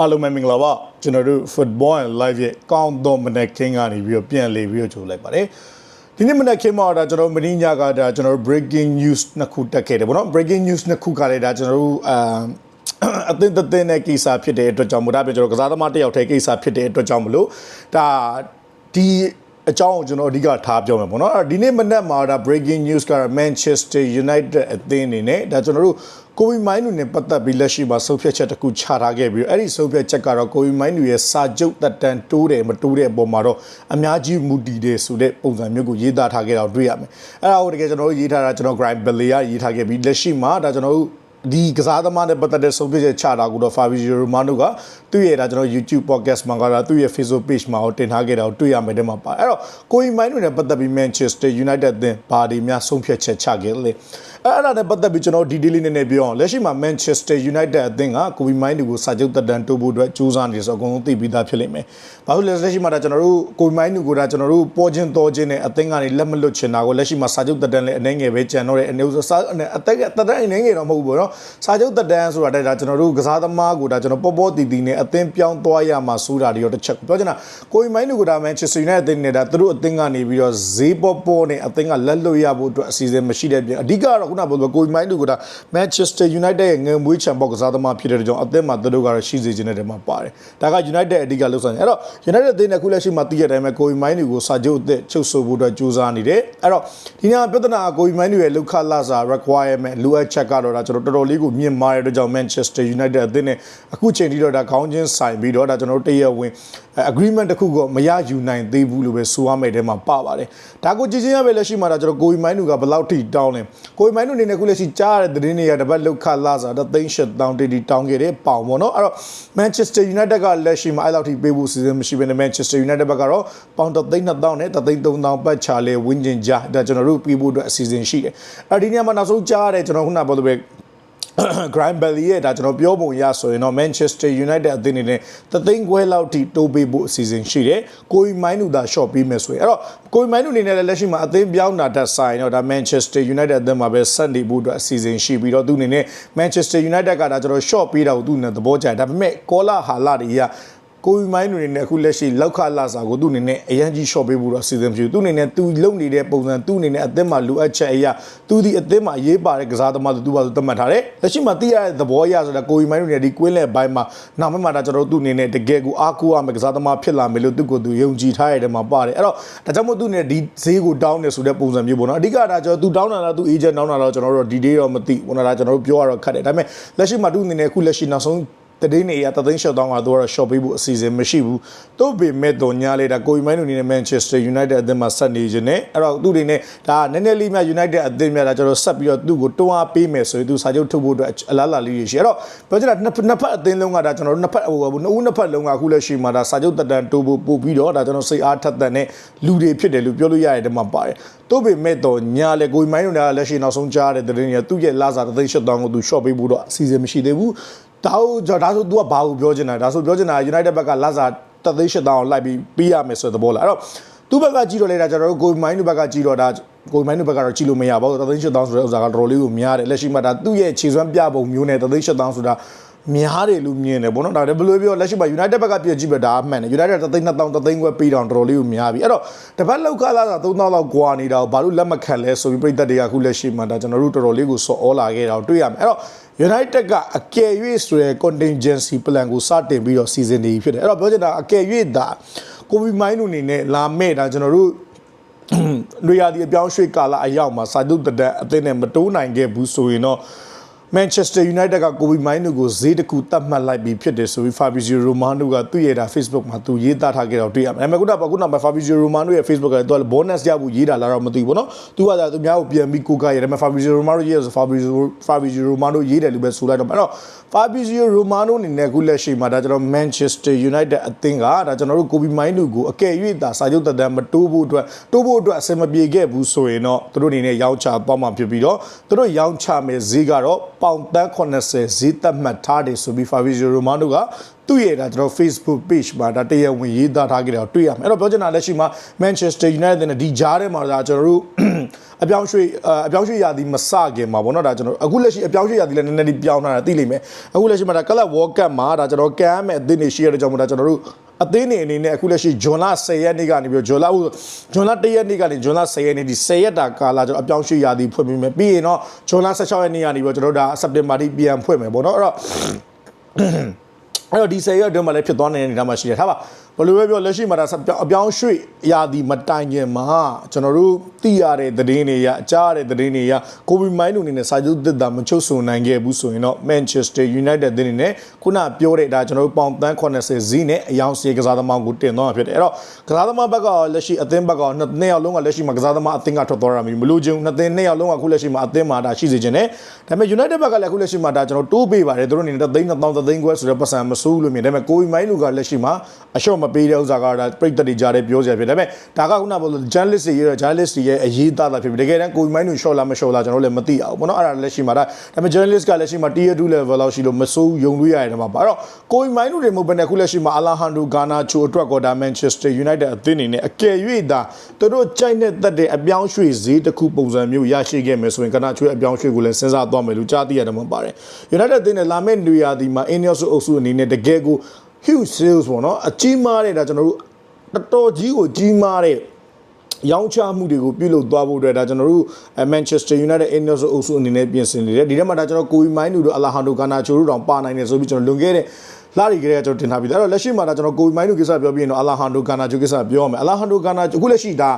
အားလုံးပဲမင်္ဂလာပါကျွန်တော်တို့ Football and Live ရဲ့ကောင်းသောမနက်ခင်းကနေပြီးတော့ပြန်လေပြီးတော့ကြိုလိုက်ပါတယ်ဒီနေ့မနက်ခင်းမှာဒါကျွန်တော်မင်းညကဒါကျွန်တော်တို့ breaking news နှစ်ခုတက်ခဲ့တယ်ပေါ့နော် breaking news နှစ်ခုကလည်းဒါကျွန်တော်တို့အမ်အသင်းတစ်သင်းနဲ့ကိစ္စဖြစ်တဲ့အတွက်ကြောင့်မို့ဒါပြကျွန်တော်ကစားသမားတစ်ယောက်တည်းကိစ္စဖြစ်တဲ့အတွက်ကြောင့်မလို့ဒါဒီအကြောင်းကိုကျွန်တော်အဓိကထားပြောမယ်ပေါ့နော်အဲ့ဒီနေ့မနက်မှာဒါ breaking news က Manchester United အသင်းအနေနဲ့ဒါကျွန်တော်တို့ ကိုဝီမိုင်းနူနဲ့ပတ်သက်ပြီးလက်ရှိမှာဆုံးဖြတ်ချက်တစ်ခုချထားခဲ့ပြီးတော့အဲ့ဒီဆုံးဖြတ်ချက်ကတော့ကိုဝီမိုင်းနူရဲ့စာချုပ်တက်တန်တိုးတယ်မတိုးတဲ့အပေါ်မှာတော့အများကြီးမူတည်တယ်ဆိုတဲ့ပုံစံမျိုးကိုရေးသားထားခဲ့တာကိုတွေ့ရမယ်အဲ့ဒါကိုတကယ်ကျွန်တော်တို့ရေးထားတာကျွန်တော် Grime Belly ကရေးထားခဲ့ပြီးလက်ရှိမှာဒါကျွန်တော်တို့ ဒီကစားသမားနဲ့ပတ်သက်တဲ့ဆုံးဖြတ်ချက်ချတာကိုတော့ Fabio Romano ကသူ့ရဲ့ဒါကျွန်တော် YouTube podcast မှာကသူ့ရဲ့ Facebook page မှာတင်ထားခဲ့တာကိုတွေ့ရမယ်တဲ့မှာပါအဲ့တော့ကိုအီမိုင်းတွေနဲ့ပတ်သက်ပြီး Manchester United အသင်းဘာဒီများဆုံးဖြတ်ချက်ချခဲ့လဲအဲ့အဲ့ဒါနဲ့ပတ်သက်ပြီးကျွန်တော် detail လေးနည်းနည်းပြောအောင်လက်ရှိမှာ Manchester United အသင်းကကိုအီမိုင်းတွေကိုစာချုပ်တက်တန်တိုးဖို့အတွက်ကြိုးစားနေဆိုတော့အကုန်လုံးသိပြီးသားဖြစ်လိမ့်မယ်ဘာလို့လဲလက်ရှိမှာဒါကျွန်တော်တို့ကိုအီမိုင်းတွေကိုဒါကျွန်တော်တို့ပေါ်ချင်းတော်ချင်းနဲ့အသင်းကနေလက်မလွတ်ချင်တာကိုလက်ရှိမှာစာချုပ်တက်တန်လည်းအနေငယ်ပဲကြံတော့တဲ့အနေဆိုစာအသက်ကတက်တန်အနေငယ်တော့မဟုတ်ဘူးပေါ့နော်စာချုပ်တက်တန်ဆိုတာဒါကျွန်တော်တို့ကစားသမားကိုဒါကျွန်တော်ပေါ်ပေါ်တီတီနဲ့အသင်းပြောင်းသွားရမှာဆိုတာတွေရောတစ်ချက်ပြောချင်တာကိုအီမိုင်းတွေကိုဒါ Manchester United အသင်းနဲ့ဒါသူတို့အသင်းကနေပြီးတော့ဈေးပေါ်ပေါ်နဲ့အသင်းကလက်လွတ်ရဖို့အတွက်အစီအစဉ်မရှိတဲ့ပြင်အဓိကတော့ခုနကပြောလို့ကိုအီမိုင်းတွေကဒါ Manchester United ရဲ့ငယ်မွေးချံပေါက်ကစားသမားဖြစ်တဲ့ကြောင့်အသင်းမှာသူတို့ကတော့ရှိစေခြင်းတဲ့မှာပါတယ်ဒါက United အဓိကလှုပ်ဆောင်နေအဲ့တော့ United အသင်းနဲ့ခုလက်ရှိမှာတည်ရတဲ့အတိုင်းပဲကိုအီမိုင်းတွေကိုစာချုပ်အသစ်ချုပ်ဆိုဖို့အတွက်ကြိုးစားနေတယ်အဲ့တော့ဒီနေ့ပြဿနာကိုအီမိုင်းတွေရဲ့လောက်ခလာစာ requirement လိုအပ်ချက်ကတော့ဒါကျွန်တော်တော်တော်လေးကိုမြင့်မားတဲ့အတွက်ကြောင့် Manchester United အသင်းနဲ့အခုချိန်ထိတော့ဒါခေါင်းချင်းဆိုင်ပြီးတော့ဒါကျွန်တော်တို့တရဝင် agreement တစ်ခုကိုမရယူနိုင်သေးဘူးလို့ပဲဆိုရမယ်တဲ့မှာပါပါတယ်ဒါကိုကြည့်ချင်းရပဲလက်ရှိမှာဒါကျွန်တော်ကိုအီမိုင်းတွေကဘယ်လောက်ထိတောင်းလဲကိုအီမိုင်းတွေအနေနဲ့ခုလက်ရှိကြားရတဲ့သတင်းတွေကတပတ်လောက်ခလာစာတသိန်းရှစ်တောင်းတီတီတောင်းခဲ့တယ်ပေါင်ပေါ့နော်အဲ့တော့ Manchester United ကလက်ရှိမှာအဲ့လောက်ထိပေးဖို့စီစဉ်မရှိဘဲနဲ့ Manchester United ဘက်ကတော့ပေါင်တသိန်း2000နဲ့တသိန်း3000ပတ်ချလဲဝင်းကျင်ကြဒါကျွန်တော်တို့ပေးဖို့အတွက်အစီအစဉ်ရှိတယ်အဲ့ဒီနေရာမှာနောက်ဆုံးကြားရတဲ့ကျွန်တော်ခုနပြောလို့ပဲ Grime Belly ရဲ့ဒါကျွန်တော်ပြောပုံရဆိုရင်တော့ Manchester United အသင်းအနေနဲ့တသိန်းခွဲလောက်ထိတိုးပေးဖို့အစီအစဉ်ရှိတယ်။ကိုရီမိုင်းနူသာ short ပေးမယ်ဆိုရင်အဲ့တော့ကိုရီမိုင်းနူအနေနဲ့လည်းလက်ရှိမှာအသင်းပြောင်းတာတက်ဆိုင်တော့ဒါ Manchester United အသင်းမှာပဲဆက်နေဖို့အတွက်အစီအစဉ်ရှိပြီးတော့သူအနေနဲ့ Manchester United ကဒါကျွန်တော် short ပေးတာကိုသူနဲ့သဘောကျတယ်ဒါပေမဲ့ကောလာဟာလာတွေကကို ရီမိုင်းတွေနဲ့အခုလက်ရှိလောက်ခလာစာကိုသူ့အနေနဲ့အရန်ကြီး short ပေးဖို့တော့စီစဉ်မရှိဘူးသူ့အနေနဲ့သူလုံနေတဲ့ပုံစံသူ့အနေနဲ့အသင်းမှာလိုအပ်ချက်အရာသူဒီအသင်းမှာရေးပါတဲ့ကစားသမားသူပါသူသတ်မှတ်ထားတယ်လက်ရှိမှာသိရတဲ့သဘောအရဆိုတာကိုရီမိုင်းတွေနဲ့ဒီကွင်းလက်ဘိုင်းမှာနောက်မှမှဒါကျွန်တော်တို့သူ့အနေနဲ့တကယ်ကိုအားကိုးရမယ့်ကစားသမားဖြစ်လာမယ်လို့သူ့ကိုယ်သူယုံကြည်ထားရတဲ့မှာပါတယ်အဲ့တော့ဒါကြောင့်မို့သူ့အနေနဲ့ဒီဈေးကိုတောင်းနေဆိုတဲ့ပုံစံမျိုးပေါ့နော်အဓိကဒါကျွန်တော်သူတောင်းတာလားသူ agent တောင်းတာလားကျွန်တော်တို့ဒီ day တော့မသိဘူးနော်ဒါကျွန်တော်တို့ပြောရတော့ခက်တယ်ဒါပေမဲ့လက်ရှိမှာသူ့အနေနဲ့အခုလက်ရှိနောက်ဆုံး တည်နေရတသိန်းရှော့တောင်းကတော့တော့ shop ပေးဖို့အစီအစဉ်မရှိဘူး။သို့ပေမဲ့တော့ညာလေဒါကိုရီမိုင်းတို့အနေနဲ့ Manchester United အသင်းမှာဆက်နေခြင်းနဲ့အဲ့တော့သူ့အနေနဲ့ဒါနည်းနည်းလေးမြ United အသင်းများဒါကျွန်တော်ဆက်ပြီးတော့သူ့ကိုတွန်းအားပေးမယ်ဆိုရင်သူစာချုပ်ထုတ်ဖို့အတွက်အလားအလာလေးရှိအဲ့တော့ပြောချင်တာနှစ်နှစ်ဖက်အသင်းလုံးကဒါကျွန်တော်တို့နှစ်ဖက်ဟိုနှစ်ဦးနှစ်ဖက်လုံးကအခုလက်ရှိမှာဒါစာချုပ်တက်တန်တိုးဖို့ပို့ပြီးတော့ဒါကျွန်တော်စိတ်အားထက်သန်တဲ့လူတွေဖြစ်တယ်လို့ပြောလို့ရတဲ့တမှာပါတယ်။သို့ပေမဲ့တော့ညာလေကိုရီမိုင်းတို့ကလက်ရှိနောက်ဆုံးကြားတဲ့တဲ့တွေသူ့ရဲ့လာစာတသိန်းရှစ်တောင်းကိုသူ shop ပေးဖို့တော့အစီအစဉ်မရှိသေးဘူး။ ဒါဟုတ်ဒါဆို तू ကဘာကိုပြောချင်တာဒါဆိုပြောချင်တာ United ဘက်ကလာစာတသိန်းရှစ်တောင်းလိုက်ပြီးပြီးရမယ်ဆိုတဲ့သဘောလားအဲ့တော့သူ့ဘက်ကကြည့်တော့လေဒါကျွန်တော်တို့ကိုမိုင်းတို့ဘက်ကကြည့်တော့ဒါကိုမိုင်းတို့ဘက်ကတော့ကြည့်လို့မရပါဘူးတသိန်းရှစ်တောင်းဆိုတဲ့ဥစ္စာကတော်တော်လေးကိုများတယ်လက်ရှိမှာဒါသူ့ရဲ့ခြေစွမ်းပြပုံမျိုးနဲ့တသိန်းရှစ်တောင်းဆိုတာများတယ်လို့မြင်တယ်ဗောနော်ဒါလည်းဘယ်လိုပြောလက်ရှိမှာ United ဘက်ကပြည့်ကြည့်ပဲဒါအမှန်တယ် United တသိန်း2000တသိန်းခွဲပေးတော့တော်တော်လေးကိုများပြီအဲ့တော့တပတ်လောက်ကားလာတာ3000လောက်ကွာနေတာကိုဘာလို့လက်မခံလဲဆိုပြီးပြည်သက်တွေကအခုလက်ရှိမှာဒါကျွန်တော်တို့တော်တော်လေးကိုစော်ဩလာခဲ့တာကိုတွေ့ရမယ်အဲ့တော့ United ကအကယ်၍ဆိုရယ် contingency plan ကိုစတင်ပြီးတော့စီစဉ်နေပြီဖြစ်တယ်အဲ့တော့ပြောချင်တာအကယ်၍ဒါကိုဗီမိုင်းတို့အနေနဲ့လာမဲ့ဒါကျွန်တော်တို့တွေရာဒီအပြောင်းရွှေ့ကာလအရောက်မှာစာချုပ်တဒတ်အသင်းနဲ့မတိုးနိုင်ခဲ့ဘူးဆိုရင်တော့ Manchester United ကကိုဗီမိုင်းတို့ကိုဈေးတစ်ခုတတ်မှတ်လိုက်ပြီးဖြစ်တယ်ဆိုပြီး Fabrizio Romano ကသူ့ရဲ့ဒါ Facebook မှာသူရေးသားထားခဲ့တော့တွေ့ရမယ်။ဒါပေမဲ့ခုနကခုနက Fabrizio Romano ရဲ့ Facebook ကသူက bonus ရဖို့ရေးတာလားတော့မသိဘူးပေါ့နော်။သူကဒါသူများကိုပြန်ပြီးကိုကရတယ်ဒါပေမဲ့ Fabrizio Romano ရေးဆို Fabrizio Fabrizio Romano ရေးတယ်လို့ပဲဆိုလိုက်တော့အဲ့တော့ Fabrizio Romano အနေနဲ့ခုလက်ရှိမှာဒါကျွန်တော် Manchester United အသင်းကဒါကျွန်တော်တို့ကိုဗီမိုင်းတို့ကိုအကယ်၍ဒါစာချုပ်တဒံမတိုးဖို့အတွက်တိုးဖို့အတွက်အဆင်မပြေခဲ့ဘူးဆိုရင်တော့သူတို့အနေနဲ့ရောင်းချသွားမှာဖြစ်ပြီးတော့သူတို့ရောင်းချမဲ့ဈေးကတော့ပေါင်တန်း80ဈေးသက်မှတ်ထားတယ်ဆိုပြီး Fabrizio Romano ကသူ့ရဲ့ဒါကျွန်တော် Facebook page မှာဒါတရားဝင်ရေးသားထားကြတယ်တွေ့ရမယ်အဲ့တော့ပြောချင်တာလက်ရှိမှာ Manchester United နဲ့ဒီကြားထဲမှာဒါကျွန်တော်တို့ အပြောင်းရွှေ့အပြောင်းရွှေ့ရာသီမစခင်မှာပေါ့နော်ဒါကျွန်တော်အခုလက်ရှိအပြောင်းရွှေ့ရာသီလည်းနည်းနည်းလေးပြောင်းလာတာသိလိမ့်မယ်အခုလက်ရှိမှာဒါ Club World Cup မှာဒါကျွန်တော်ကမ်းမဲ့အသင်းတွေရှိရတဲ့ကြောင့်မို့ဒါကျွန်တော်တို့အသင်းနေအနေနဲ့အခုလက်ရှိဂျွန်လ10ရက်နေ့ကနေပြီးဂျွန်လဂျွန်လ1ရက်နေ့ကနေဂျွန်လ10ရက်နေ့ဒီ10ရက်တာကာလကျွန်တော်အပြောင်းရွှေ့ရာသီဖွင့်ပြီးမယ်ပြီးရင်တော့ဂျွန်လ16ရက်နေ့ကနေပြီးကျွန်တော်တို့ဒါစက်တင်ဘာထိပြန်ဖွင့်မယ်ပေါ့နော်အဲ့တော့အဲ့တော့ဒီ10ရက်အတွင်းမှာလည်းဖြစ်သွားနေတဲ့အနေအထားမှာရှိတယ်ထားပါ ဘယ်လိုပဲပြောလက်ရှိမှာဒါအပြောင်းရွှေ့ရာသီမတိုင်ခင်မှာကျွန်တော်တို့သိရတဲ့သတင်းတွေရအကြားရတဲ့သတင်းတွေရကိုဘီမိုင်းတို့အနေနဲ့စာချုပ်သစ်တာမချုပ်ဆိုနိုင်ခဲ့ဘူးဆိုရင်တော့ Manchester United တင်းနေနဲ့ခုနပြောတဲ့ဒါကျွန်တော်တို့ပေါင်တန်း80ဇီးနဲ့အယောင်စီကစားသမားကိုတင်သွားမှာဖြစ်တယ်အဲ့တော့ကစားသမားဘက်ကလက်ရှိအသင်းဘက်ကနှစ်ယောက်လုံးကလက်ရှိမှာကစားသမားအသင်းကထွက်သွားတာမျိုးမလို့ချင်းနှစ်သင်းနှစ်ယောက်လုံးကခုလက်ရှိမှာအသင်းမှာဒါရှိစေခြင်းနဲ့ဒါပေမဲ့ United ဘက်ကလည်းခုလက်ရှိမှာဒါကျွန်တော်တိုးပေးပါတယ်သူတို့အနေနဲ့သိန်း1000သိန်းခွဲဆိုတဲ့ပတ်စံမစိုးလို့မြင်ဒါပေမဲ့ကိုဘီမိုင်းတို့ကလက်ရှိမှာအရှော့မပေးတဲ့ဥစ္စာကဒါပြိတ္တတွေကြားတဲ့ပြောစရာဖြစ်ဒါပေမဲ့ဒါကခုနကပြောလို့ journalist တွေရဲ့ journalist တွေရဲ့အရေးသားတာဖြစ်ပြီးတကယ်တမ်းကိုမိုင်းတို့ short လားမ short လားကျွန်တော်လည်းမသိအောင်ဘောနော်အဲ့ဒါလက်ရှိမှာဒါဒါပေမဲ့ journalist ကလက်ရှိမှာ tier 2 level လောက်ရှိလို့မစိုးယုံလို့ရတယ်မှာပါအဲ့တော့ကိုမိုင်းတို့တွေမဟုတ်ဘဲနဲ့ခုလက်ရှိမှာအလာဟန်ဒိုဂါနာချိုအတွက်ကောဒါ Manchester United အသင်းအနေနဲ့အကယ်၍သာသူတို့ကြိုက်တဲ့သက်တဲ့အပြောင်းရွှေ့ဈေးတစ်ခုပုံစံမျိုးရရှိခဲ့မယ်ဆိုရင်ကနာချွေးအပြောင်းရွှေ့ကိုလည်းစဉ်းစားသွားမယ်လို့ကြားသိရတယ်မှာပါတယ် United အသင်းနဲ့လာမယ့်နေရာဒီမှာ Ineos အုပ်စုအနေနဲ့တကယ်ကို huge sales ပေါ့နော်အကြီးမားတဲ့ဒါကျွန်တော်တို့တော်တော်ကြီးကိုကြီးမားတဲ့ရောင်းချမှုတွေကိုပြုလုပ်သွားဖို့အတွက်ဒါကျွန်တော်တို့ Manchester United Ineos အုပ်စုအနေနဲ့ပြင်ဆင်နေတယ်ဒီထဲမှာဒါကျွန်တော်ကိုဝီမိုင်းတို့အလာဟန်ဒိုဂါနာချိုတို့တောင်ပါနိုင်တယ်ဆိုပြီးကျွန်တော်လွန်ခဲ့တဲ့လာရီကလေးကကျွန်တော်တင်ထားပြီးသားအဲ့တော့လက်ရှိမှာဒါကျွန်တော်ကိုဝီမိုင်းတို့ကိစ္စပြောပြီးရင်တော့အလာဟန်ဒိုဂါနာချိုကိစ္စပြောရမယ်အလာဟန်ဒိုဂါနာချိုအခုလက်ရှိဒါ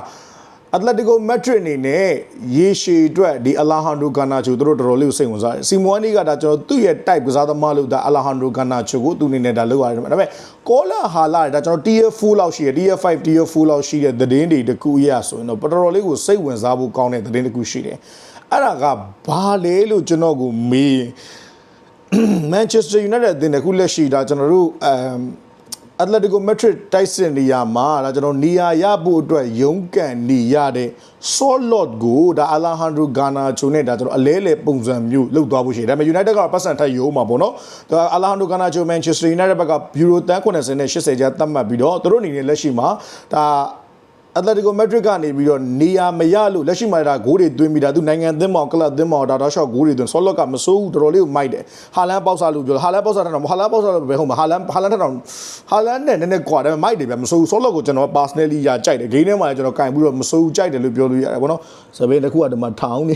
အတလက်တီကိုမက်ဒရစ်အနေနဲ့ရေရှည်အတွက်ဒီအလာဟန်ဒိုဂါနာချိုသူတို့တော်တော်လေးကိုစိတ်ဝင်စားတယ်စီမိုအနီကဒါကျွန်တော်သူ့ရဲ့ type ကစားသမားလို့ဒါအလာဟန်ဒိုဂါနာချိုကိုသူအနေနဲ့ဒါလောက်ရတယ်ဒါပေမဲ့ကောလာဟာလာဒါကျွန်တော် tier 4လောက်ရှိတယ် tier 5 tier 4လောက်ရှိတဲ့သတင်းတွေတကူရဆိုရင်တော့တော်တော်လေးကိုစိတ်ဝင်စားဖို့ကောင်းတဲ့သတင်းတကူရှိတယ်အဲ့ဒါကဘာလဲလို့ကျွန်တော်ကိုမေး Manchester United အသင်းတခုလက်ရှိဒါကျွန်တော်တို့အမ် အတလက်တီကိုမက်ဒရစ်တိုက်စစ်နေရာမှာဒါကျွန်တော်နေရာရဖို့အတွက်ရုန်းကန်နေရတဲ့ solid ကိုဒါအလာဟန်ဒရိုဂါနာချိုနဲ့ဒါကျွန်တော်အလဲလဲပုံစံမျိုးလောက်သွားဖို့ရှိတယ်ဒါပေမဲ့ United ကပတ်စံထပ်ရုံးမှာပေါ့နော်ဒါအလာဟန်ဒရိုဂါနာချို Manchester United ဘက်က Euro တန်း90နဲ့80ကျားသတ်မှတ်ပြီးတော့သူတို့အနေနဲ့လက်ရှိမှာဒါ အတလက်တီကိုမက်ဒရစ်ကနေပြီးတော့နေရာမရလို့လက်ရှိမှာဒါဂိုးတွေသွင်းပြီးဒါသူနိုင်ငံသင်းမောင်ကလပ်သင်းမောင်ဒါတော့ရှော့ဂိုးတွေသွင်းဆော့လော့ကမစိုးဘူးတော်တော်လေးကိုမိုက်တယ်ဟာလန်ပေါက်စားလို့ပြောဟာလန်ပေါက်စားတော့ဟာလန်ပေါက်စားတော့ဘယ်ဟုတ်မှာဟာလန်ဟာလန်ထက်တော့ဟာလန်နဲ့နည်းနည်းကွာတယ်မိုက်တယ်ဗျမစိုးဘူးဆော့လော့ကိုကျွန်တော် personally ရကြိုက်တယ်ဂိမ်းထဲမှာလည်းကျွန်တော်ကင်ပြီးတော့မစိုးဘူးကြိုက်တယ်လို့ပြောလို့ရတယ်ဗောနော်စပင်းတစ်ခုကဒီမှာထောင်းနေ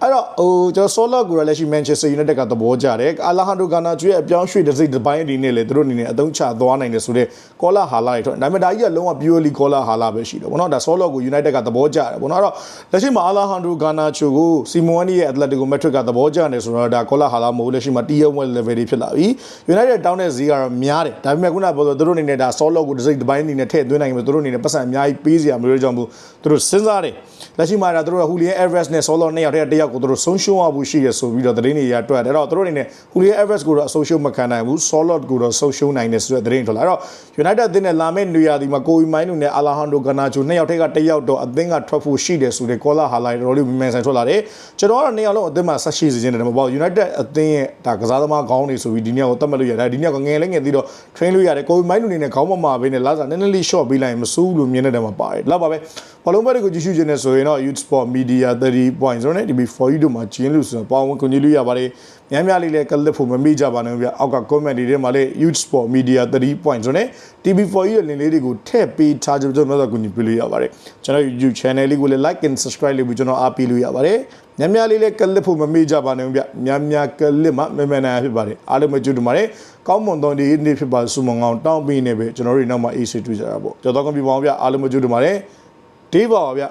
အဲ့တော့ဟိုကျွန်တော်ဆော့လော့ကိုလည်းလက်ရှိ Manchester United ကသဘောကျတယ်အလာဟန်ဒိုဂါနာကျွေးအပြောင်းရွှေ့တစ်စိတ်တစ်ပိုင်းအနေနဲ့လေသူတို့အနေနဲ့အသုံးချသွားနိုင်တယ်ဆိုတော့ကောလာဟာလာတွေထွက်ဒါပေမဲ့ဒါကြီးကလုံးဝ purely ကောလာဟာလာပဲရှိတယ်ဗောနော်ဒါဆော့လော့ကို United ကသဘောကျတယ်ဗောနော်အဲ့တော့လက်ရှိမှာအလာဟန်ဒိုဂါနာချိုကိုစီမွန်နီရဲ့ Atletico Madrid ကသဘောကျတယ်ဆိုတော့ဒါကောလာဟာလာမဟုတ်လက်ရှိမှာ tier 1 level တွေဖြစ်လာပြီ United တောင်းတဲ့ဈေးကတော့များတယ်ဒါပေမဲ့ခုနကပြောလို့သူတို့အနေနဲ့ဒါဆော့လော့ကိုတစ်စိတ်တစ်ပိုင်းအနေနဲ့ထည့်သွင်းနိုင်မယ်သူတို့အနေနဲ့ပတ်စံအများကြီးပေးစရာမလိုတဲ့ကြောင့်မို့သူတို့စဉ်းစားတယ်လက်ရှိမှာဒါသူတို့ကဟူလီယန်အဲဗရက်စ်နဲ့ဆော်လော့နှစ်ယောက်တည်းတစ်ယောက်ကိုသူတို့ဆုံးရှုံးရဖို့ရှိရဆိုပြီးတော့သတင်းတွေရတွက်တယ်အဲ့တော့သူတို့အနေနဲ့ဟူလီယန်အဲဗရက်စ်ကိုတော့အဆုံးရှုံးမခံနိုင်ဘူးဆော်လော့ကိုတော့ဆုံးရှုံးနိုင်တယ်ဆိုတဲ့သတင်းထွက်လာအဲ့တော့ United အသင်းနဲ့လာမယ့်နေရာဒီမှာကိုဝီမိုင်းနူနဲ့အာလာဟန်ဒိုဂနာချိုနှစ်ယောက်တည်းကတစ်ယောက်တော့အသင်းကထွက်ဖို့ရှိတယ်ဆိုတဲ့ကောလာဟာလိုက်တော်လေးမန်ဆန်ထွက်လာတယ်ကျွန်တော်ကတော့နှစ်ယောက်လုံးအသင်းမှာဆက်ရှိစေချင်တယ်မဟုတ် United အသင်းရဲ့ဒါကစားသမားကောင်းနေဆိုပြီးဒီနေ့ကိုတတ်မှတ်လို့ရတယ်ဒီနေ့ကငယ်လေးငယ်သေးတော့ train လို့ရတယ်ကိုဝီမိုင်းနူနေနဲ့ခေါင်းမမှာပဲနဲ့လာစားနည်းနည်းလေး short ပေးလိုက်ရင်မစိုးဘူးလို့မြင်တဲ့တယ်မှာပါတယ်လောက်ပါပဲ ဘောလုံးဘက်တွေကိုကြည့်ရှုခြင်းနဲ့ဆိုရင်တော့ Youth Sport Media 30 points နဲ့ DB4 တို့မှာကျင်းလို့ဆိုတော့ပေါဝင်ကုန်ကြီးလို့ရပါတယ်များများလေးလည်းကလစ်ဖို့မမေ့ကြပါနဲ့ဗျအောက်က comment တွေထဲမှာလည်း Youth Sport Media 30 points နဲ့ TB4 ရဲ့ link လေးတွေကိုထည့်ပေးထားကြလို့ကျွန်တော်တို့ကူညီပေးလို့ရပါတယ်ကျွန်တော် YouTube channel လေးကိုလည်း like and subscribe လုပ်ပြီးကျွန်တော်အားပေးလို့ရပါတယ်များများလေးလည်းကလစ်ဖို့မမေ့ကြပါနဲ့ဗျများများကလစ်မှမမနိုင်ဖြစ်ပါတယ်အားလုံးမကြည့်တူပါတယ်ကောင်းမွန်သောဒီနေ့ဖြစ်ပါစုမငောင်းတောင်းပေးနေပဲကျွန်တော်တို့နောက်မှ AC တွေ့ကြတာပေါ့ကြော်တော့ကွန်ပြပါအောင်ဗျအားလုံးမကြည့်တူပါတယ် ဒီပါပါဗျ